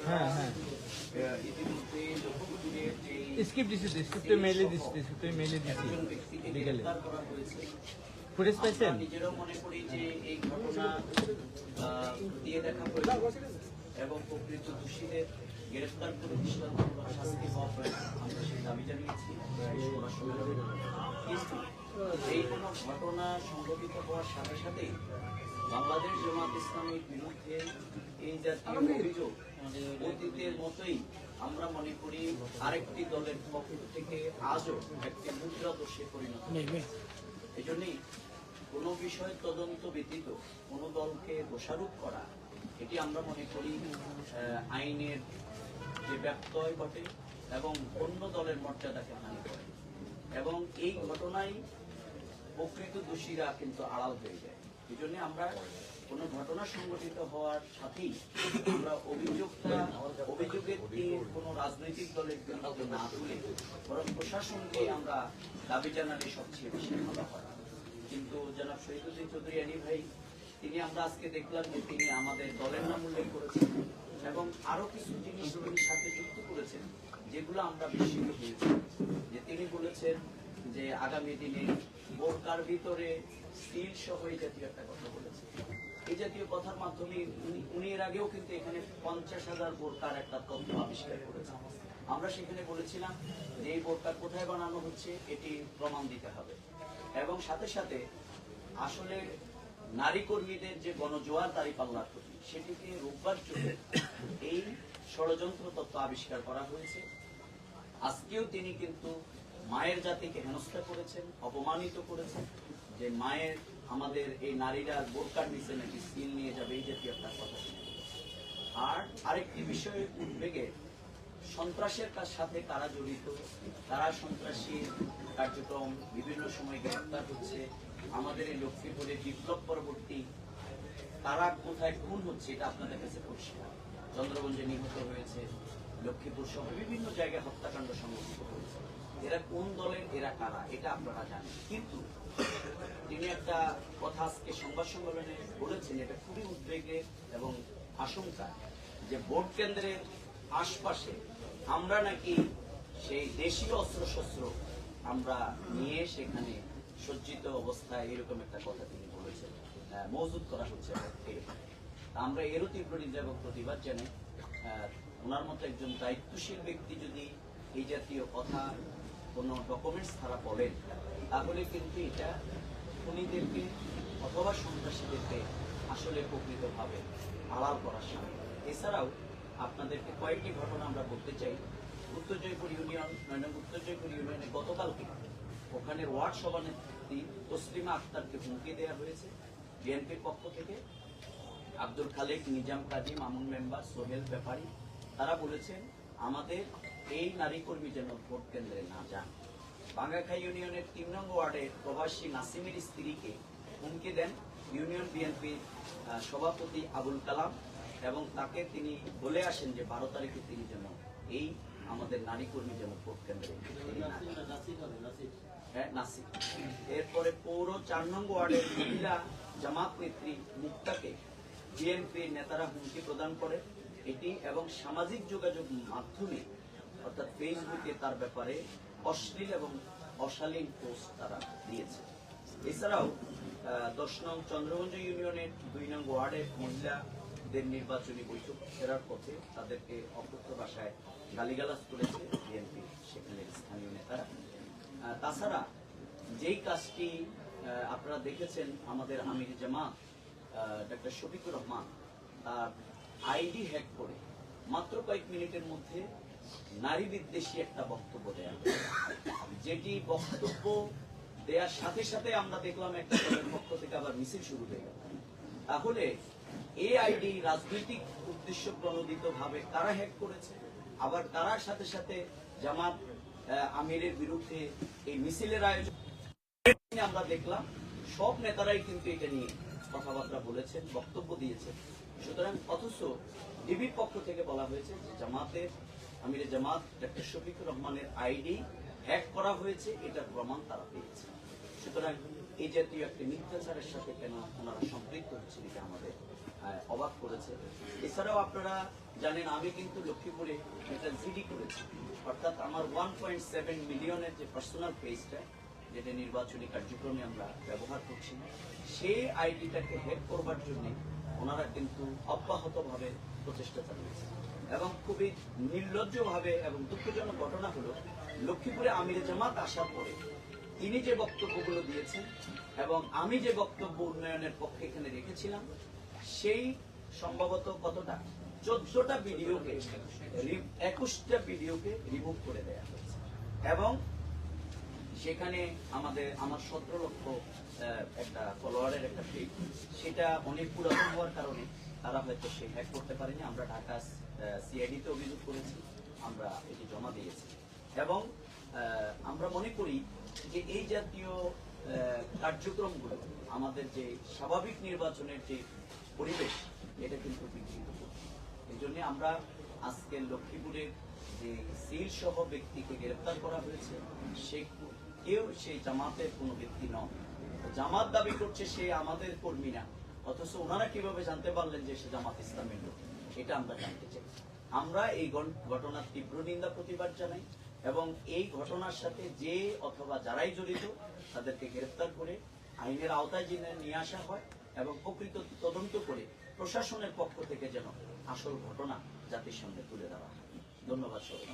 হ্যাঁ হ্যাঁ। স্ক্রিপ্ট দিছি স্ক্রিপ্টে মেলে দিছি মেলে দিছি ঘটনা দাবি জানিয়েছি এই ঘটনা সংঘটিত হওয়ার সাথে সাথেই বাংলাদেশ জামাত ইসলামের বিরুদ্ধে এই জাতীয় অভিযোগ অতীতের মতোই আমরা মনে করি আরেকটি দলের পক্ষ থেকে আজও একটি মুদ্রা দোষে পরিণত হয়েছে। এজন্যই কোনো বিষয় তদন্ত ব্যতীত কোনো দলকে দোষারোপ করা এটি আমরা মনে করি আইনের যে ব্যত্যয় ঘটে এবং অন্য দলের মর্যাদাকে হানি করে এবং এই ঘটনায় প্রকৃত দোষীরা কিন্তু আড়াল হয়ে যায় এই জন্য আমরা কোনো ঘটনা সংঘটিত হওয়ার সাথেই আমরা অভিযোগটা, অভিযোগের কোনো রাজনৈতিক দলের বিরুদ্ধে না তুলে বরং প্রশাসনকে আমরা দাবি জানালে সবচেয়ে বেশি ভালো হয়। কিন্তু জনাব শহীদুদ্দিন চৌধুরী আলী ভাই, তিনি আমরা আজকে দেখলাম যে তিনি আমাদের দলের নাম উল্লেখ করেছেন এবং আরও কিছু জিনিস সাথে যুক্ত করেছেন, যেগুলো আমরা বিস্মিত হয়েছি। যে তিনি বলেছেন যে আগামী দিনে বোরকার ভিতরে স্টিল সহ এই জাতীয় একটা কথা বলেছেন এই জাতীয় কথার মাধ্যমে উনি- এর আগেও কিন্তু এখানে পঞ্চাশ হাজার বোরকার একটা তথ্য আবিষ্কার করেছেন। আমরা সেখানে বলেছিলাম যে এই বোরকা কোথায় বানানো হচ্ছে, এটি প্রমাণ দিতে হবে। এবং সাথে সাথে আসলে নারী কর্মীদের যে গণজোয়ার দাঁড়ি পাল্লার প্রতি, সেটিকে রোববার জন্য এই ষড়যন্ত্র তত্ত্ব আবিষ্কার করা হয়েছে। আজকেও তিনি কিন্তু মায়ের জাতিকে হেনস্থা করেছেন, অপমানিত করেছেন, যে মায়ের, আমাদের এই নারীরা বোরকার নিচে নাকি স্কিল নিয়ে যাবে, এই জাতীয় একটা কথা আর আরেকটি বিষয়ে উদ্বেগে, সন্ত্রাসের কার সাথে কারা জড়িত? তারা সন্ত্রাসী কার্যক্রম বিভিন্ন সময় গ্রেফতার হচ্ছে? আমাদের এই লক্ষ্মীপুরে বিপ্লব পরবর্তী তারা কোথায় খুন হচ্ছে, এটা আপনাদের কাছে পরিষ্কার। চন্দ্রগঞ্জে নিহত হয়েছে লক্ষ্মীপুর সহ বিভিন্ন জায়গায় হত্যাকাণ্ড সংঘটিত হয়েছে। এরা কোন দলের, এরা কারা, এটা আপনারা জানেন। কিন্তু তিনি একটা কথা আজকে সংবাদ সম্মেলনে বলেছেন, এটা খুবই উদ্বেগের এবং আশঙ্কা যে ভোট কেন্দ্রের আশপাশে আমরা নাকি সেই দেশীয় অস্ত্রশস্ত্র আমরা নিয়ে সেখানে সজ্জিত অবস্থায় এরকম একটা কথা তিনি বলেছেন। মজুত করা হচ্ছে আমরা এরও তীব্র নিন্দা এবং প্রতিবাদ জানাই। ওনার মতো একজন দায়িত্বশীল ব্যক্তি যদি এই জাতীয় কথা কোনো ডকুমেন্টস তারা বলেন, তাহলে কিন্তু এটা খুনিদেরকে অথবা সন্ত্রাসীদেরকে আসলে প্রকৃতভাবে আড়াল করার সামিল এছাড়াও আপনাদেরকে কয়েকটি ঘটনা আমরা বলতে চাই। উত্তর জয়পুর ইউনিয়ন নয় উত্তর জয়পুর ইউনিয়নে গতকালকে ওখানে ওয়ার্ড সভানেত্রী তসলিমা আক্তারকে হুমকি দেওয়া হয়েছে বিএনপির পক্ষ থেকে। আব্দুল খালেক, নিজাম কাজী মামুন মেম্বার, সোহেল ব্যাপারী, তারা বলেছেন, আমাদের এই নারী কর্মী যেন ভোট কেন্দ্রে না যান। বাঙ্গাখাই ইউনিয়নের তিন নং ওয়ার্ডের প্রবাসী নাসিমের স্ত্রীকে হুমকি দেন ইউনিয়ন বিএনপি সভাপতি আবুল কালাম এবং তাকে তিনি বলে আসেন যে বারো তারিখে তিনি যেন এই আমাদের নারী কর্মী যেন ভোট কেন্দ্রে হ্যাঁ, নাসিক এরপরে পৌর চার নং ওয়ার্ডের মহিলা জামাত নেত্রী মুক্তাকে বিএনপি নেতারা হুমকি প্রদান করে এটি এবং সামাজিক যোগাযোগ মাধ্যমে অর্থাৎ ফেসবুকে তার ব্যাপারে অশ্লীল এবং অশালীন পোস্ট তারা দিয়েছে। এছাড়াও দশ নং চন্দ্রগঞ্জ ইউনিয়নের দুই নং ওয়ার্ডের মহিলাদের নির্বাচনী বৈঠক ফেরার পথে তাদেরকে অকথ্য ভাষায় গালিগালাজ করেছে বিএনপি সেখানে স্থানীয় নেতারা। তাছাড়া যেই কাজটি আপনারা দেখেছেন, আমাদের আমির জামাত ডক্টর শফিকুর রহমান তার আইডি হ্যাক করে মাত্র কয়েক মিনিটের মধ্যে নারী বিদ্বেষী একটা বক্তব্য দেয়া যেটি বক্তব্য দেওয়ার সাথে সাথে আমরা দেখলাম একটা দলের পক্ষ থেকে আবার মিছিল শুরু হয়ে গেল। তাহলে এই আইডি রাজনৈতিক উদ্দেশ্য প্রণোদিত ভাবে কারা হ্যাক করেছে? আবার কারার সাথে সাথে জামাত আমিরের বিরুদ্ধে এই মিছিলের আয়োজন আমরা দেখলাম, সব নেতারাই কিন্তু এটা নিয়ে কথাবার্তা বলেছেন, বক্তব্য দিয়েছেন। সুতরাং অথচ ডিবির পক্ষ থেকে বলা হয়েছে যে জামাতের আমির জামাত ডক্টর শফিকুর রহমানের আইডি হ্যাক করা হয়েছে এটার প্রমাণ তারা পেয়েছে। সুতরাং এই জাতীয় একটি মিথ্যাচারের সাথে কেন ওনারা সম্পৃক্ত হচ্ছেন এটা আমাদের অবাক করেছে। এছাড়াও আপনারা জানেন, আমি কিন্তু লক্ষ্মীপুরে এটা জিডি করেছি। অর্থাৎ আমার ওয়ান পয়েন্ট সেভেন মিলিয়নের যে পার্সোনাল পেজটা যেটা নির্বাচনী কার্যক্রমে আমরা ব্যবহার করছি, সেই আইডিটাকে হ্যাক করবার জন্য ওনারা কিন্তু অব্যাহতভাবে প্রচেষ্টা চালিয়েছে এবং খুবই নির্লজ্জভাবে এবং দুঃখজনক ঘটনা হলো, লক্ষ্মীপুরে আমির জামাত আসার পরে তিনি যে বক্তব্যগুলো দিয়েছেন এবং আমি যে বক্তব্য উন্নয়নের পক্ষে এখানে রেখেছিলাম, সেই সম্ভবত কতটা? চোদ্দটা ভিডিওকে একুশটা ভিডিওকে রিমুভ করে দেয়া হয়েছে। এবং সেখানে আমাদের, আমার সতেরো লক্ষ একটা ফলোয়ারের একটা পেজ সেটা অনেক পুরাতন হওয়ার কারণে তারা হয়তো সে হ্যাক করতে পারেনি। আমরা ঢাকা সিআইডিতে অভিযোগ করেছি, আমরা এটি জমা দিয়েছি। এবং আমরা মনে করি যে এই জাতীয় কার্যক্রমগুলো, আমাদের যে স্বাভাবিক নির্বাচনের যে পরিবেশ, এটা কিন্তু বিঘ্নিত করছে। এই জন্য আমরা আজকে লক্ষ্মীপুরের যে সিল সহ ব্যক্তিকে গ্রেফতার করা হয়েছে, সে কেউ সেই জামাতের কোনো ব্যক্তি নয় জামাত দাবি করছে সে আমাদের কর্মী না, অথচ ওনারা কীভাবে জানতে পারলেন যে সে জামাত ইসলামের লোক? এটা আমরা জানতে চাই। আমরা এই ঘটনার তীব্র নিন্দা, প্রতিবাদ জানাই এবং এই ঘটনার সাথে যে অথবা যারাই জড়িত, তাদেরকে গ্রেফতার করে আইনের আওতায় জেনে নিয়ে আসা হয় এবং প্রকৃত তদন্ত করে প্রশাসনের পক্ষ থেকে যেন আসল ঘটনা জাতির সামনে তুলে দেওয়া হয়। ধন্যবাদ সবাই